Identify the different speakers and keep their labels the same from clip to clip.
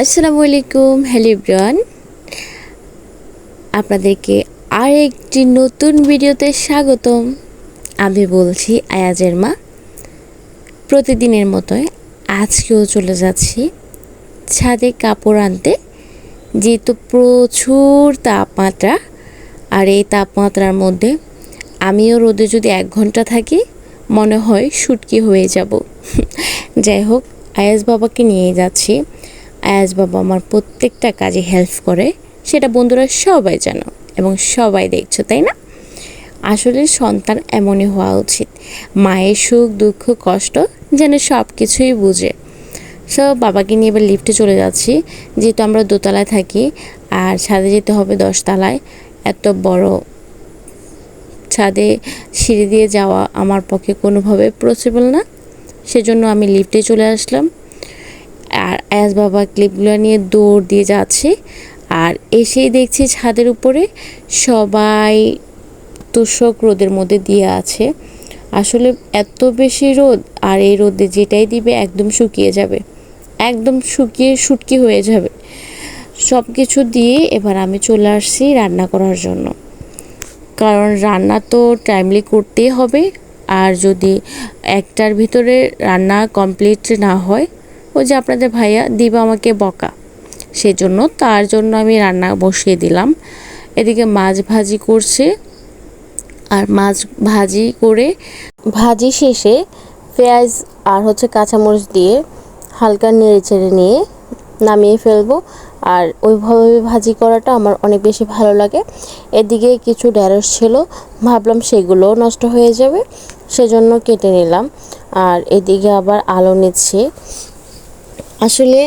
Speaker 1: আসসালামু আলাইকুম হ্যালো আপনাদেরকে আর একটি নতুন ভিডিওতে স্বাগতম। আমি বলছি আয়াজের মা প্রতিদিনের মতোই আজকেও চলে যাচ্ছি ছাদে কাপড় আনতে, যেহেতু প্রচুর তাপমাত্রা, আর এই তাপমাত্রার মধ্যে আমিও রোদে যদি এক ঘণ্টা থাকি, মনে হয় শুটকি হয়ে যাব। যাই হোক আয়াজ বাবাকে নিয়ে যাচ্ছি। আয়াজ বাবা আমার প্রত্যেকটা কাজে হেল্প করে, সেটা বন্ধুরা সবাই জানো এবং সবাই দেখছ, তাই না? আসলে সন্তান এমনই হওয়া উচিত। মায়ের সুখ, দুঃখ, কষ্ট যেন সব কিছুই বুঝে। সব বাবাকে নিয়ে এবার লিফটে চলে যাচ্ছি। যেহেতু আমরা দোতলায় থাকি আর ছাদে যেতে হবে দশতলায়, এত বড় ছাদে সিঁড়ি দিয়ে যাওয়া আমার পক্ষে কোনোভাবে পসিবল না। সেজন্য আমি লিফটে চলে আসলাম। আর অ্যাস বাবা ক্লিপগুলো নিয়ে দৌড় দিয়ে যাচ্ছে। আর এসেই দেখছি ছাদের উপরে সবাই তোষক রোদের মধ্যে দিয়ে আছে। আসলে এত বেশি রোদ, আর এই রোদে যেটাই দিবে একদম শুকিয়ে যাবে। একদম শুকিয়ে শুটকি হয়ে যাবে। সব কিছু দিয়ে এবার আমি চলে আসছি রান্না করার জন্য। কারণ রান্না তো টাইমলি করতেই হবে, আর যদি একটার ভিতরে রান্না কমপ্লিট না হয় ওই যে আপনাদের ভাইয়া দিবা আমাকে বকা। সেজন্য তার জন্য আমি রান্না বসিয়ে দিলাম। এদিকে মাছ ভাজি করছে। আর মাছ ভাজি করে ভাজি শেষে পেঁয়াজ আর হচ্ছে কাঁচামরিচ দিয়ে হালকা নেড়ে চেড়ে নিয়ে নামিয়ে ফেলব। আর ওইভাবে ভাজি করাটা আমার অনেক বেশি ভালো লাগে। এদিকে কিছু ঢ্যাঁড়স ছিল, ভাবলাম সেগুলোও নষ্ট হয়ে যাবে, সেজন্য কেটে নিলাম। আর এদিকে আবার আলো নিচ্ছে। আসলে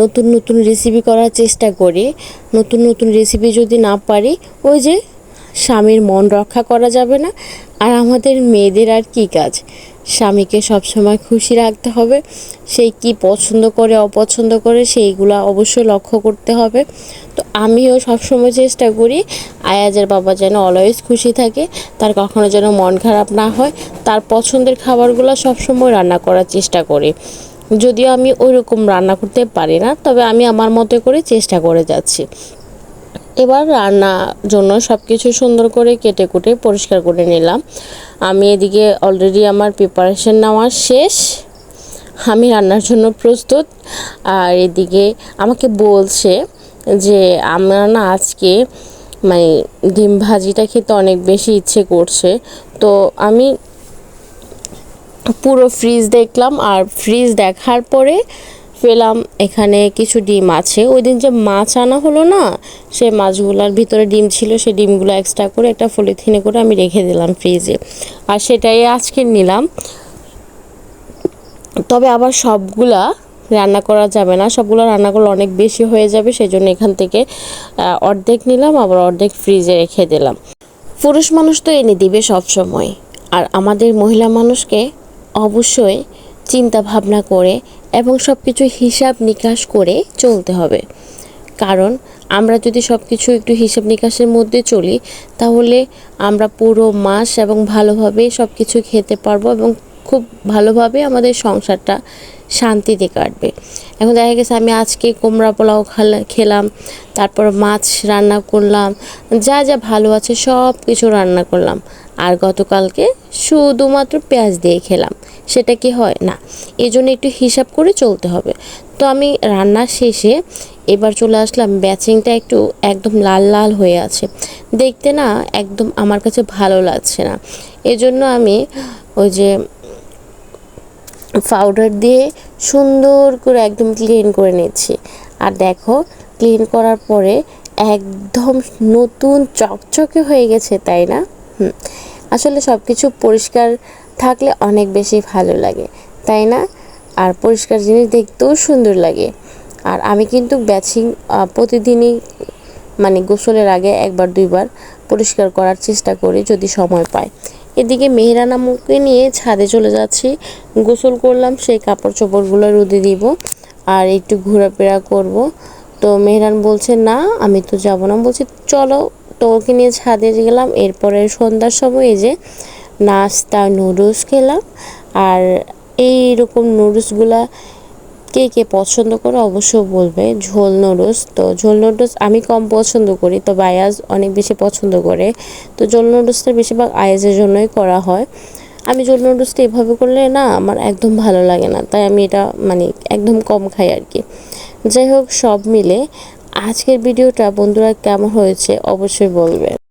Speaker 1: নতুন নতুন রেসিপি করার চেষ্টা করি। নতুন নতুন রেসিপি যদি না পারি, ওই যে স্বামীর মন রক্ষা করা যাবে না। আর আমাদের মেয়েদের আর কি কাজ? স্বামীকে সবসময় খুশি রাখতে হবে। সেই কি পছন্দ করে, অপছন্দ করে, সেইগুলো অবশ্যই লক্ষ্য করতে হবে। তো আমিও সবসময় চেষ্টা করি, আয়াজের বাবা যেন অলওয়েজ খুশি থাকে, তার কখনো যেন মন খারাপ না হয়। তার পছন্দের খাবারগুলো সবসময় রান্না করার চেষ্টা করি। যদিও আমি ওই রকম রান্না করতে পারি না, তবে আমি আমার মতো করে চেষ্টা করে যাচ্ছি। এবার রান্নার জন্য সব কিছু সুন্দর করে কেটে কুটে পরিষ্কার করে নিলাম। আমি এদিকে অলরেডি আমার প্রিপারেশন নেওয়া শেষ। আমি রান্নার জন্য প্রস্তুত। আর এদিকে আমাকে বলছে যে, আমরা না আজকে মানে ডিম ভাজিটা খেতে অনেক বেশি ইচ্ছে করছে। তো আমি পুরো ফ্রিজ দেখলাম আর ফ্রিজ দেখার পরে পেলাম এখানে কিছু ডিম আছে। ওই দিন যে মাছ আনা হলো না, সে মাছগুলোর ভিতরে ডিম ছিল, সে ডিমগুলো এক্সট্রা করে একটা পলিথিনে করে আমি রেখে দিলাম ফ্রিজে আর সেটাই আজকে নিলাম। তবে আবার সবগুলা রান্না করা যাবে না। সবগুলো রান্না করলে অনেক বেশি হয়ে যাবে সেই জন্য এখান থেকে অর্ধেক নিলাম, আবার অর্ধেক ফ্রিজে রেখে দিলাম। পুরুষ মানুষ তো এনে দিবে সব সময় আর আমাদের মহিলা মানুষকে অবশ্যই চিন্তা ভাবনা করে এবং সব কিছু হিসাব নিকাশ করে চলতে হবে। কারণ আমরা যদি সব কিছু একটু হিসাব নিকাশের মধ্যে চলি, তাহলে আমরা পুরো মাস এবং ভালোভাবে সব কিছু খেতে পারব এবং খুব ভালোভাবে আমাদের সংসারটা শান্তিতে কাটবে। এখন দেখা গেছে আমি আজকে কুমড়া পোলাও খেলাম, তারপর মাছ রান্না করলাম, যা যা ভালো আছে সব কিছু রান্না করলাম। আর গতকালকে শুধুমাত্র পেঁয়াজ দিয়ে খেলাম। সেটা কি হয়? না এই জন্য একটু হিসাব করে চলতে হবে। তো আমি রান্না শেষে এবার চলে আসলাম। ব্যাচিংটা একটু একদম লাল লাল হয়ে আছে। দেখতে না একদম আমার কাছে ভালো লাগছে না। এজন্য আমি ওই যে পাউডার দিয়ে সুন্দর করে একদম ক্লিন করে নিচ্ছি। আর দেখো ক্লিন করার পরে একদম নতুন চকচকে হয়ে গেছে, তাই না? হুম। আসলে সব কিছু পরিষ্কার থাকলে অনেক বেশি ভালো লাগে, তাই না? আর পরিষ্কার জিনিস দেখতেও সুন্দর লাগে। আর আমি কিন্তু ব্যাচিং প্রতিদিনই মানে গোসলের আগে একবার, দুইবার পরিষ্কার করার চেষ্টা করি যদি সময় পাই। এদিকে মেহরান আমুকে নিয়ে ছাদে চলে যাচ্ছি। গোসল করলাম, সেই কাপড় চোপড়গুলো রোদে দিব আর একটু ঘোরাফেরা করব। তো মেহরান বলছে, না, আমি তো যাব না। বলছি, চলো তো ওকে নিয়ে ছাদে গেলাম। এরপরে সন্ধ্যার সময় এই যে নাস্তা, নুডলস খেলাম। আর এই রকম নুডলসগুলা কে কে পছন্দ করে অবশ্যই বলবে। ঝোল নুডলস, তো ঝোল নুডলস আমি কম পছন্দ করি তো আয়াজ অনেক বেশি পছন্দ করে। তো ঝোল নুডলসটা বেশিরভাগ আয়াজের জন্যই করা হয়। আমি ঝোল নুডলসটা এভাবে করলে না আমার একদম ভালো লাগে না, তাই আমি এটা মানে একদম কম খাই আর কি। যাই হোক, সব মিলে আজকের ভিডিওটা বন্ধুরা কেমন হয়েছে অবশ্যই বলবে